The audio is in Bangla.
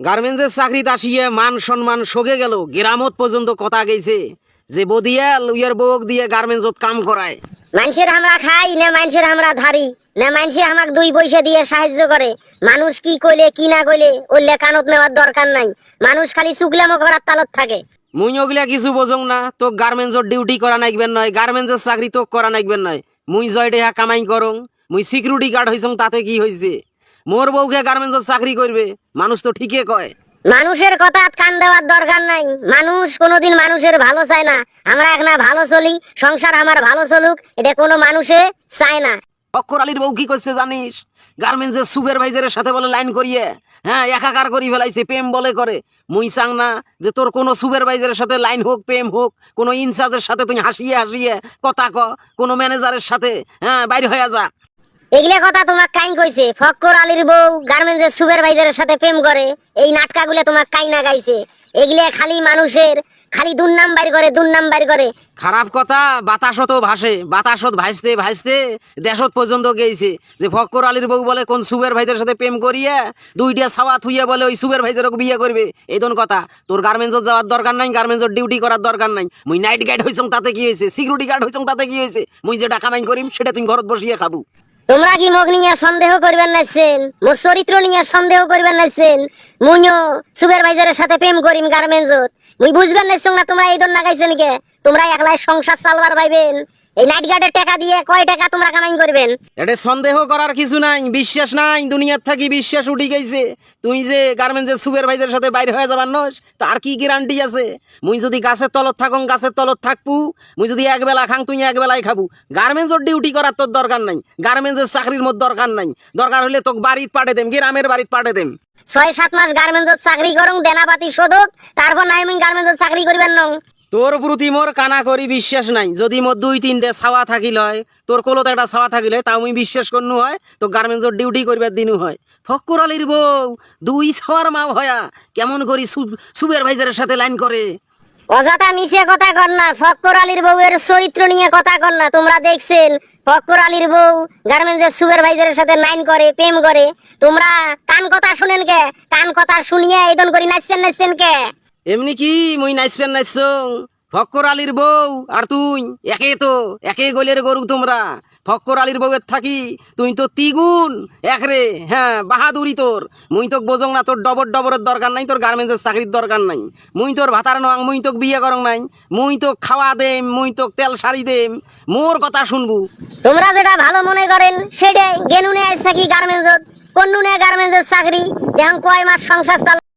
গার্মেন্টসের চাকরিতে আসিয়ে মান সম্মান সগে গেল। গ্রামত পর্যন্ত কথা গেছে যে বদিয়াল উইয়ার বউক দিয়ে গার্মেন্টসত কাম করায়। মানুষের আমরা খাই না মানুষের আমরা ধারি? না মানুষে আমাকে দুই পয়সা দিয়ে সাহায্য করে? মানুষ কি কইলে কি না কইলে ওর কানত নেওয়ার দরকার নাই। মানুষ খালি চুকলামো করার তালত থাকে। মুই ওগুলা কিছু বোঝং না তো গার্মেন্টসর ডিউটি করা নাইকবেন নয় গার্মেন্টসের চাকরি তো করা নাইকবেন নয়। মুই জয় দেহা কামাই করং মুই সিকিউরিটি গার্ড হইছং তাতে কি হইছে? মোর বউকে গার্মেন্টসর চাকরি করবে মানুষ তো ঠিকই কয়। মানুষের কথা কান দেওয়ার দরকার নাই। মানুষ কোনোদিন মানুষের ভালো চায় না। আমরা এখন ভালো চলি সংসার আমার ভালো চলুক এটা কোনো মানুষে চায় না। অক্ষর আলীর বউ কি করছে জানিস? গার্মেন্টসের সুপারভাইজারের সাথে বলে লাইন করিয়ে হ্যাঁ একাকার করি ফেলাইছে প্রেম বলে করে। মুই চাং না যে তোর কোনো সুপারভাইজারের সাথে লাইন হোক প্রেম হোক কোনো ইনচার্জের সাথে তুই হাসিয়ে হাসিয়ে কথা ক কোনো ম্যানেজারের সাথে হ্যাঁ বাইরে হয়ে যা। এগুলা কথা তোমার কাই কইছে, ফক্কর আলীর বউ গার্মেন্টসের সুপারভাইজারের সাথে প্রেম করে, এই নাটকাগুলো তোমার কাই না গাইছে। এগুলা খালি মানুষের, খালি দুর্নাম বাইর করে, দুর্নাম বাইর করে। খারাপ কথা বাতাসত ভাসে বাতাসত ভাসতে ভাসতে দেশত পর্যন্ত গেছে যে ফক্কর আলীর বউ বলে কোন সুবের ভাইদের সাথে প্রেম করিয়া দুইটা সাওয়া থুইয়ে বলে ওই সুবের ভাইদের বিয়ে করবে, এই দন কথা। তোর গার্মেন্টসত যাওয়ার দরকার নাই গার্মেন্টসত ডিউটি করার দরকার নাই। মুই নাইট গার্ড হইছং, তাতে কি হয়েছে সিকিউরিটি গার্ড হইছং, তাতে কি হয়েছে মুই যেটা কামাই করিম, সেটা তুই ঘরত বসিয়ে খাব। তোমরা কি মোক নিয়ে সন্দেহ করবেন নাইছেন মোর চরিত্র নিয়ে সন্দেহ করবেন নাইছেন মুইও সুপারভাইজারের সাথে প্রেম করিম গার্মেন্টস মুই বুঝবেন নাইছং না তোমরা এই দন লাগাইছেন কে? তোমরা একলাই সংসার চালবার পাইবেন। এই নাইট গার্ডের টাকা দিয়ে কয় টাকা তোমরা কামাই করবেন? এটা সন্দেহ করার কিছু নাই বিশ্বাস নাই দুনিয়ার থাকি বিশ্বাস উঠি গেছে। তুই যে গার্মেন্টসের সুপারভাইজারের সাথে বাইরে হয়ে যাবার নস তার কি গ্যারান্টি আছে? মুই যদি গাছের তলত থাকং গাছের তলত থাকব মুই যদি এক বেলা খাং তুই এক বেলায় খাব গার্মেন্টসের ডিউটি করার তোর দরকার নাই গার্মেন্টসের চাকরির মধ্যে দরকার নাই। দরকার হলে তোকে বাড়িত পাঠে দেম গ্রামের বাড়িত পাঠে দেম। ছয় সাত মাস গার্মেন্টসত চাকরি করুন দেনাপাতি শোধক তারপর নাই মুই গার্মেন্টসত চাকরি করবেন নং তোর প্রতি মোর কানা করি বিশ্বাস নাই। যদি মোর দুই তিনটে ছাওয়া থাকিল হয়, তোর কোলত একটা ছাওয়া থাকিল হয়, তাও আমি বিশ্বাস করনু হয় তো গার্মেন্টসর ডিউটি করবার দিনু হয়। ফক্কর আলীর বউ, দুই ছাওয়ার মা হয়া কেমন করি সুপারভাইজারের সাথে লাইন করে। অযথা মিশে কথা কর না ফক্কর আলীর বউয়ের চরিত্র নিয়ে কথা কর না, তোমরা দেখছেন ফক্কর আলীর বউ গার্মেন্টসের সুপারভাইজারের সাথে নাইন করে, প্রেম করে। তোমরা কান কথা শুনেন কে? কান কথা শুনিয়ে এইদন করি নাচছেন নাচছেন কে? এমনি কি মুই নাইসপেন নাইসং ফক্কর আলীর বউ আর তুই? একে তো, একে গলের গরু তোমরা। ফক্কর আলীর বউয়ের থাকি, তুই তো তিগুন একরে হ্যাঁ বাহাদুরি তোর। মুই তোক বোঝং না, তোর ডবর ডবরের দরকার নাই, তোর গার্মেন্টসের চাকরির দরকার নাই। মুই তোর ভাতার নং মুই তোক বিয়ে করং নাই। মুই তোক খাওয়া দেম, মুই তোক তেল শাড়ি দেম। মোর কথা শুনবু। তোমরা যেটা ভালো মনে করেন, সেটাই। গেনুনে আজ থাকি গার্মেন্টসত কোন নুনে গার্মেন্টসের চাকরি। এখন কয় মাস সংসার চাল